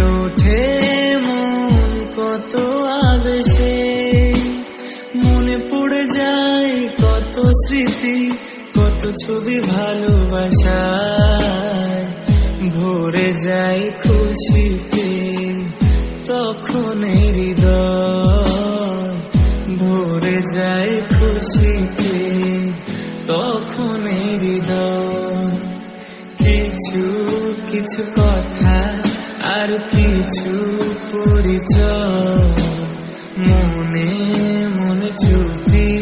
ওঠে মন কত আবেশে। মনে পড়ে যায় কত স্মৃতি, কত ছবি ভালোবাসায়। ভরে যায় খুশিতে, তখন হৃদয়। ভরে যায় খুশিতে, তখন হৃদয়। কিছু কিছু কথা আর কিছু পরিচয় মনে মনে চুপি